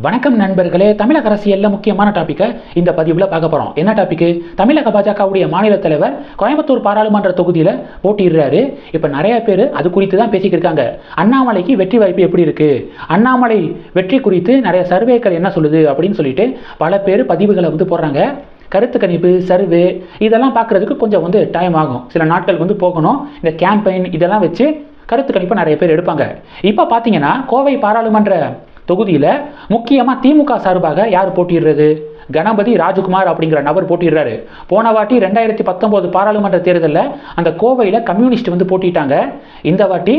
வணக்கம் நண்பர்களே தமிழக அரசியலில் முக்கியமான டாப்பிக்கை இந்த பதிவில் பார்க்க போகிறோம் என்ன டாப்பிக்கு தமிழக பாஜகவுடைய மாநில தலைவர் கோயம்புத்தூர் பாராளுமன்ற தொகுதியில் போட்டியிடுறாரு. இப்போ நிறைய பேர் அது குறித்து தான் பேசிக்கிட்டு இருக்காங்க. அண்ணாமலைக்கு வெற்றி வாய்ப்பு எப்படி இருக்கு? அண்ணாமலை வெற்றி குறித்து நிறைய சர்வேக்கள் என்ன சொல்லுது அப்படின்னு சொல்லிட்டு பல பேர் பதிவுகளை வந்து போடுறாங்க. கருத்து கணிப்பு சர்வே இதெல்லாம் பார்க்குறதுக்கு கொஞ்சம் வந்து டைம் ஆகும். சில நாட்கள் வந்து போகணும். இந்த கேம்பெயின் இதெல்லாம் வச்சு கருத்து கணிப்பு நிறைய பேர் எடுப்பாங்க. இப்போ பார்த்தீங்கன்னா கோவை பாராளுமன்ற தொகுதியில் முக்கியமாக திமுக சார்பாக யார் போட்டியிடுறது? கணபதி ராஜகுமார் அப்படிங்கிற நபர் போட்டிடுறாரு போன வாட்டி ரெண்டாயிரத்தி பத்தொம்போது பாராளுமன்ற தேர்தலில் அந்த கோவையில் கம்யூனிஸ்ட் வந்து போட்டிட்டாங்க. இந்த வாட்டி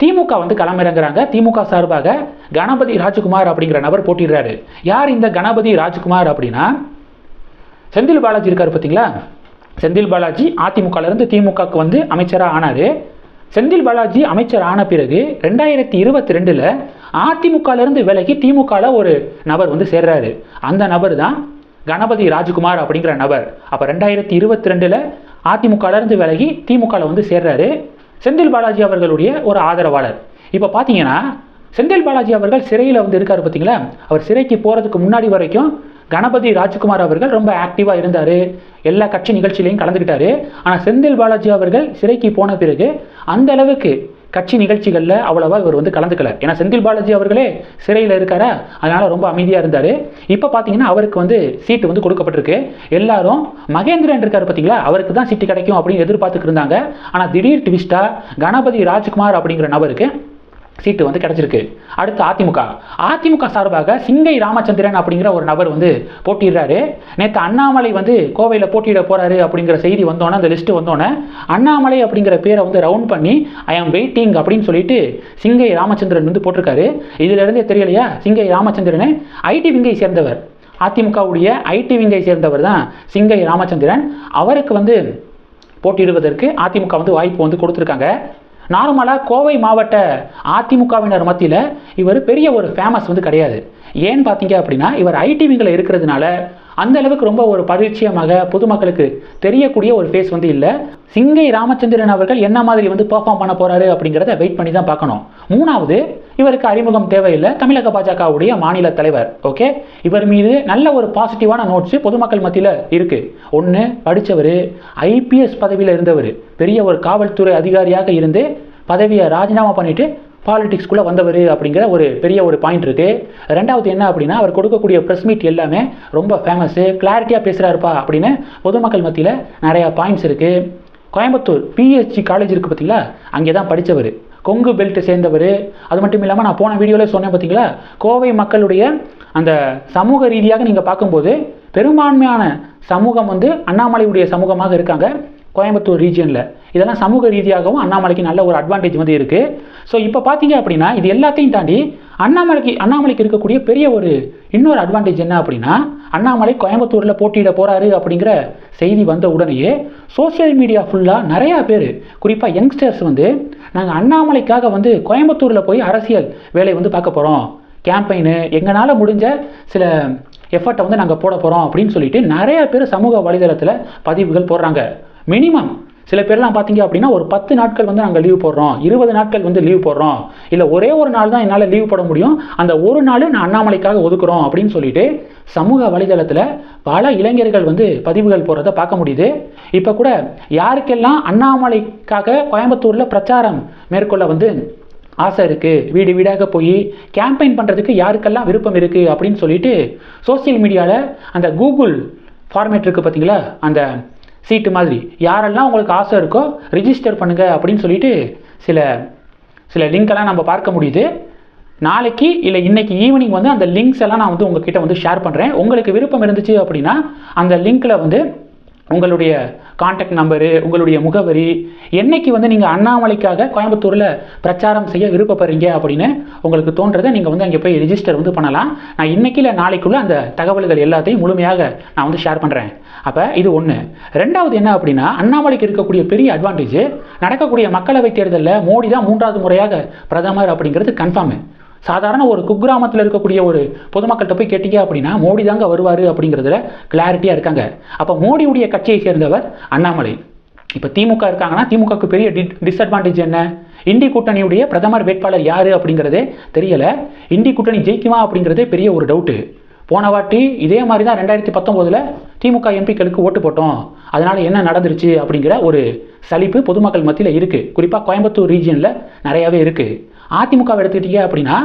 திமுக வந்து களமிறங்குறாங்க. திமுக சார்பாக கணபதி ராஜகுமார் அப்படிங்கிற நபர் போட்டிடுறாரு யார் இந்த கணபதி ராஜகுமார் அப்படின்னா? செந்தில் பாலாஜி இருக்கார் பார்த்தீங்களா செந்தில் பாலாஜி அதிமுகலேருந்து திமுகவுக்கு வந்து அமைச்சராக ஆனார். செந்தில் பாலாஜி அமைச்சர் ஆன பிறகு ரெண்டாயிரத்தி இருபத்தி ரெண்டில் அதிமுகலேருந்து விலகி திமுகவில் ஒரு நபர் வந்து சேர்றாரு. அந்த நபர் தான் கணபதி ராஜ்குமார் அப்படிங்கிற நபர். அப்போ ரெண்டாயிரத்தி இருபத்தி ரெண்டில் அதிமுகலேருந்து விலகி திமுகவில் வந்து சேர்றாரு செந்தில் பாலாஜி அவர்களுடைய ஒரு ஆதரவாளர். இப்போ பார்த்தீங்கன்னா செந்தில் பாலாஜி அவர்கள் சிறையில் வந்து இருக்கார் பார்த்தீங்களா அவர் சிறைக்கு போகிறதுக்கு முன்னாடி வரைக்கும் கணபதி ராஜ்குமார் அவர்கள் ரொம்ப ஆக்டிவாக இருந்தார். எல்லா கட்சி நிகழ்ச்சியிலையும் கலந்துக்கிட்டாரு. ஆனால் செந்தில் பாலாஜி அவர்கள் சிறைக்கு போன பிறகு அந்த அளவுக்கு கட்சி நிகழ்ச்சிகளில் அவ்வளவா இவர் வந்து கலந்துக்கல. ஏன்னா செந்தில் பாலாஜி அவர்களே சிறையில் இருக்காரா? அதனால் ரொம்ப அமைதியாக இருந்தார். இப்போ பார்த்தீங்கன்னா அவருக்கு வந்து சீட்டு வந்து கொடுக்கப்பட்டிருக்கு. எல்லாரும் மகேந்திரன் இருக்கார் பார்த்தீங்களா அவருக்கு தான் சீட்டு கிடைக்கும் அப்படின்னு எதிர்பார்த்துக்கிருந்தாங்க ஆனால் திடீர் ட்விஸ்ட்டாக கணபதி ராஜ்குமார் அப்படிங்கிற நபருக்கு சீட்டு வந்து கிடச்சிருக்கு. அடுத்து அதிமுக. அதிமுக சார்பாக சிங்கை ராமச்சந்திரன் அப்படிங்கிற ஒரு நபர் வந்து போட்டிடுறாரு நேற்று அண்ணாமலை வந்து கோவையில் போட்டியிட போகிறாரு அப்படிங்கிற செய்தி வந்தோன்னே அந்த லிஸ்ட்டு வந்தோன்னே அண்ணாமலை அப்படிங்கிற பேரை வந்து ரவுண்ட் பண்ணி ஐ ஆம் வெயிட்டிங் அப்படின்னு சொல்லிட்டு சிங்கை ராமச்சந்திரன் வந்து போட்டிருக்காரு. இதிலிருந்தே தெரியலையா? சிங்கை ராமச்சந்திரன் ஐடி விங்கை சேர்ந்தவர். அதிமுகவுடைய ஐடி விங்கை சேர்ந்தவர் தான் சிங்கை ராமச்சந்திரன். அவருக்கு வந்து போட்டியிடுவதற்கு அதிமுக வந்து வாய்ப்பு வந்து கொடுத்துருக்காங்க. நார்மலாக கோவை மாவட்ட அதிமுகவினர் மத்தியில் இவர் பெரிய ஒரு ஃபேமஸ் வந்து கிடையாது. ஏன்னு பார்த்தீங்க அப்படின்னா இவர் ஐடிவிங்கில் இருக்கிறதுனால அந்த அளவுக்கு ரொம்ப ஒரு பரிச்சயமாக பொதுமக்களுக்கு தெரியக்கூடிய ஒரு ஃபேஸ் வந்து இல்லை. சிங்கை ராமச்சந்திரன் அவர்கள் என்ன மாதிரி வந்து பெர்ஃபார்ம் பண்ண போறாரு அப்படிங்கிறத வெயிட் பண்ணி தான் பார்க்கணும். மூணாவது இவருக்கு அறிமுகம் தேவையில்லை. தமிழக பாஜகவுடைய மாநில தலைவர் ஓகே இவர் மீது நல்ல ஒரு பாசிட்டிவான நோட்ஸ் பொதுமக்கள் மத்தியில் இருக்கு. ஒன்று படித்தவர் ஐபிஎஸ் பதவியில் இருந்தவர் பெரிய ஒரு காவல்துறை அதிகாரியாக இருந்து பதவியை ராஜினாமா பண்ணிட்டு பாலிடிக்ஸ்குள்ளே வந்தவர் அப்படிங்கிற ஒரு பெரிய ஒரு பாயிண்ட் இருக்குது ரெண்டாவது என்ன அப்படின்னா அவர் கொடுக்கக்கூடிய ப்ரெஸ் மீட் எல்லாமே ரொம்ப ஃபேமஸ்ஸு கிளாரிட்டியாக பேசுகிறாருப்பா அப்படின்னு பொதுமக்கள் மத்தியில் நிறையா பாயிண்ட்ஸ் இருக்குது கோயம்புத்தூர் பிஹெச்சி காலேஜ் இருக்குது பார்த்தீங்களா அங்கே தான் படித்தவர் கொங்கு பெல்ட் சேர்ந்தவர். அது மட்டும் இல்லாமல் நான் போன வீடியோவில் சொன்னேன் பார்த்தீங்களா கோவை மக்களுடைய அந்த சமூக ரீதியாக நீங்கள் பார்க்கும்போது பெரும்பான்மையான சமூகம் வந்து அண்ணாமலையுடைய சமூகமாக இருக்காங்க. கோயம்புத்தூர் ரீஜியனில் இதெல்லாம் சமூக ரீதியாகவும் அண்ணாமலைக்கு நல்ல ஒரு அட்வான்டேஜ் வந்து இருக்குது ஸோ இப்போ பார்த்தீங்க அப்படின்னா இது எல்லாத்தையும் தாண்டி அண்ணாமலைக்கு அண்ணாமலைக்கு இருக்கக்கூடிய பெரிய ஒரு இன்னொரு அட்வான்டேஜ் என்ன அப்படின்னா அண்ணாமலை கோயம்புத்தூரில் போட்டியிட போகிறாரு அப்படிங்கிற செய்தி வந்த உடனேயே சோஷியல் மீடியா ஃபுல்லாக நிறையா பேர் குறிப்பாக யங்ஸ்டர்ஸ் வந்து நாங்கள் அண்ணாமலைக்காக வந்து கோயம்புத்தூரில் போய் அரசியல் வேலை வந்து பார்க்க போகிறோம் கேம்பெயின் எங்களால் முடிஞ்ச சில எஃபர்ட்டை வந்து நாங்கள் போட போகிறோம் அப்படின்னு சொல்லிட்டு நிறைய பேர் சமூக வலைதளத்தில் பதிவுகள் போடுறாங்க. மினிமம் சில பேர்லாம் பார்த்தீங்க அப்படின்னா ஒரு பத்து நாட்கள் வந்து நாங்கள் லீவ் போடுறோம். இருபது நாட்கள் வந்து லீவ் போடுறோம். இல்லை ஒரே ஒரு நாள் தான் என்னால் லீவ் போட முடியும். அந்த ஒரு நாள் நான் அண்ணாமலைக்காக ஒதுக்குறோம் அப்படின்னு சொல்லிட்டு சமூக வலைதளத்தில் பல இளைஞர்கள் வந்து பதிவுகள் போடுறத பார்க்க முடியுது. இப்போ கூட யாருக்கெல்லாம் அண்ணாமலைக்காக கோயம்புத்தூரில் பிரச்சாரம் மேற்கொள்ள வந்து ஆசை இருக்குது வீடு வீடாக போய் கேம்பெயின் பண்ணுறதுக்கு யாருக்கெல்லாம் விருப்பம் இருக்குது அப்படின்னு சொல்லிட்டு சோசியல் மீடியாவில் அந்த கூகுள் ஃபார்மேட் இருக்குது பார்த்தீங்களா? அந்த சீட்டு மாதிரி. யாரெல்லாம் உங்களுக்கு ஆசை இருக்கோ ரிஜிஸ்டர் பண்ணுங்கள் அப்படின்னு சொல்லிட்டு சில சில லிங்க்கெல்லாம் நம்ம பார்க்க முடியுது. நாளைக்கு இல்லை இன்றைக்கி ஈவினிங் வந்து அந்த லிங்க்ஸ் எல்லாம் நான் வந்து உங்ககிட்ட வந்து ஷேர் பண்ணுறேன் உங்களுக்கு விருப்பம் இருந்துச்சு அப்படின்னா அந்த லிங்க்கில் வந்து உங்களுடைய காண்டாக்ட் நம்பரு உங்களுடைய முகவரி என்னைக்கு வந்து நீங்கள் அண்ணாமலைக்காக கோயம்புத்தூரில் பிரச்சாரம் செய்ய விருப்பப்படுறீங்க அப்படின்னு உங்களுக்கு தோன்றதை நீங்கள் வந்து அங்கே போய் ரிஜிஸ்டர் வந்து பண்ணலாம். நான் இன்னைக்கு இல்லை நாளைக்குள்ள அந்த தகவல்கள் எல்லாத்தையும் முழுமையாக நான் வந்து ஷேர் பண்ணுறேன் அப்போ இது ஒன்று ரெண்டாவது என்ன அப்படின்னா அண்ணாமலைக்கு இருக்கக்கூடிய பெரிய அட்வான்டேஜ் நடக்கக்கூடிய மக்களவைத் தேர்தலில் மோடி தான் மூன்றாவது முறையாக பிரதமர் அப்படிங்கிறது கன்ஃபார்மு சாதாரண ஒரு குக்கிராமத்தில் இருக்கக்கூடிய ஒரு பொதுமக்கள்கிட்ட போய் கேட்டீங்க அப்படின்னா மோடி தாங்க வருவார் அப்படிங்கிறதுல கிளாரிட்டியாக இருக்காங்க. அப்போ மோடியுடைய கட்சியை சேர்ந்தவர் அண்ணாமலை. இப்போ திமுக இருக்காங்கன்னா திமுகவுக்கு பெரிய டி டிஸ்அட்வான்டேஜ் என்ன? இந்தி கூட்டணியுடைய பிரதமர் வேட்பாளர் யார் அப்படிங்கிறதே தெரியலை. இந்தி கூட்டணி ஜெயிக்குமா அப்படிங்கிறதே பெரிய ஒரு டவுட்டு போன வாட்டி இதே மாதிரி தான் ரெண்டாயிரத்தி பத்தொம்போதில் திமுக எம்பிக்களுக்கு ஓட்டு போட்டோம். அதனால் என்ன நடந்துருச்சு அப்படிங்கிற ஒரு சலிப்பு பொதுமக்கள் மத்தியில் இருக்குது குறிப்பாக கோயம்புத்தூர் ரீஜியனில் நிறையாவே இருக்குது அதிமுகவை எடுத்துக்கிட்டீங்க அப்படின்னா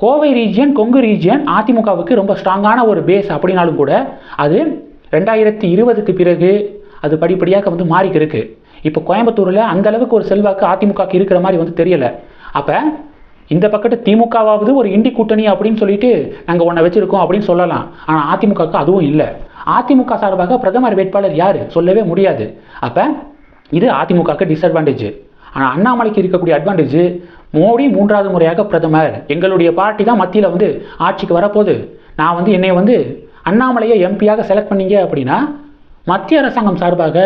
கோவை ரீஜியன் கொங்கு ரீஜியன் அதிமுகவுக்கு ரொம்ப ஸ்ட்ராங்கான ஒரு பேஸ் அப்படின்னாலும் கூட அது ரெண்டாயிரத்தி இருபதுக்கு பிறகு அது படிப்படியாக வந்து மாறிக்கு இருக்கு. இப்போ கோயம்புத்தூரில் அந்தளவுக்கு ஒரு செல்வாக்கு அதிமுகக்கு இருக்கிற மாதிரி வந்து தெரியலை. அப்போ இந்த பக்கத்து திமுகவாவது ஒரு இண்டி கூட்டணி அப்படின்னு சொல்லிட்டு நாங்கள் ஒன்றை வச்சுருக்கோம் அப்படின்னு சொல்லலாம். ஆனால் அதிமுகவுக்கு அதுவும் இல்லை. அதிமுக சார்பாக பிரதமர் வேட்பாளர் யார்? சொல்லவே முடியாது. அப்போ இது அதிமுகவுக்கு டிஸ்அட்வான்டேஜ் ஆனால் அண்ணாமலைக்கு இருக்கக்கூடிய அட்வான்டேஜ் மோடி மூன்றாவது முறையாக பிரதமர். எங்களுடைய பார்ட்டி தான் மத்தியில் வந்து ஆட்சிக்கு வரப்போகுது. நான் வந்து என்னை வந்து அண்ணாமலையை எம்பியாக செலக்ட் பண்ணீங்க அப்படின்னா மத்திய அரசாங்கம் சார்பாக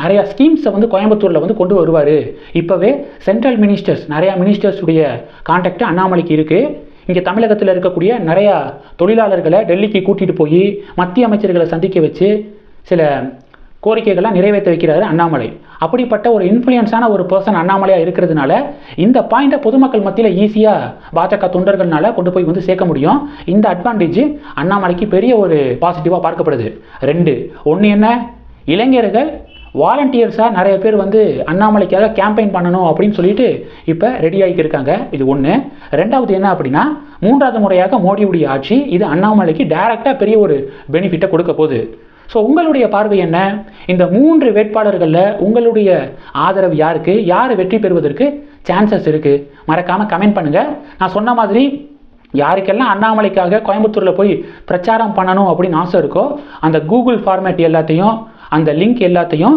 நிறைய ஸ்கீம்ஸை வந்து கோயம்புத்தூரில் வந்து கொண்டு வருவார். இப்போவே சென்ட்ரல் மினிஸ்டர்ஸ் நிறையா மினிஸ்டர்ஸுடைய கான்டாக்ட் அண்ணாமலைக்கு இருக்குது இங்கே தமிழகத்தில் இருக்கக்கூடிய நிறையா தொழிலாளர்களை டெல்லிக்கு கூட்டிகிட்டு போய் மத்திய அமைச்சர்களை சந்திக்க வச்சு சில கோரிக்கைகளை நிறைவேற்ற வைக்கிறாரு அண்ணாமலை. அப்படிப்பட்ட ஒரு இன்ஃப்ளூயன்ஸான ஒரு பர்சன் அண்ணாமலையாக இருக்கிறதுனால இந்த பாயிண்ட்டை பொதுமக்கள் மத்தியில் ஈஸியாக பாஜக தொண்டர்கள்னால கொண்டு போய் வந்து சேர்க்க முடியும். இந்த அட்வான்டேஜ் அண்ணாமலைக்கு பெரிய ஒரு பாசிட்டிவாக பார்க்கப்படுது. ரெண்டு ஒன்று என்ன? இளைஞர்கள் வாலண்டியர்ஸாக நிறைய பேர் வந்து அண்ணாமலைக்காக கேம்பெயின் பண்ணணும் அப்படின்னு சொல்லிட்டு இப்போ ரெடி ஆகிட்டு இருக்காங்க. இது ஒன்று ரெண்டாவது என்ன அப்படின்னா மூன்றாவது முறையாக மோடியுடைய ஆட்சி இது அண்ணாமலைக்கு டைரெக்டாக பெரிய ஒரு பெனிஃபிட்டை கொடுக்க போகுது. ஸோ உங்களுடைய பார்வை என்ன? இந்த மூன்று வேட்பாளர்களில் உங்களுடைய ஆதரவு யாருக்கு? யார் வெற்றி பெறுவதற்கு சான்சஸ் இருக்குது மறக்காமல் கமெண்ட் பண்ணுங்கள் நான் சொன்ன மாதிரி யாருக்கெல்லாம் அண்ணாமலைக்காக கோயம்புத்தூரில் போய் பிரச்சாரம் பண்ணணும் அப்படின்னு ஆசை இருக்கோ அந்த கூகுள் ஃபார்மேட் எல்லாத்தையும் அந்த லிங்க் எல்லாத்தையும்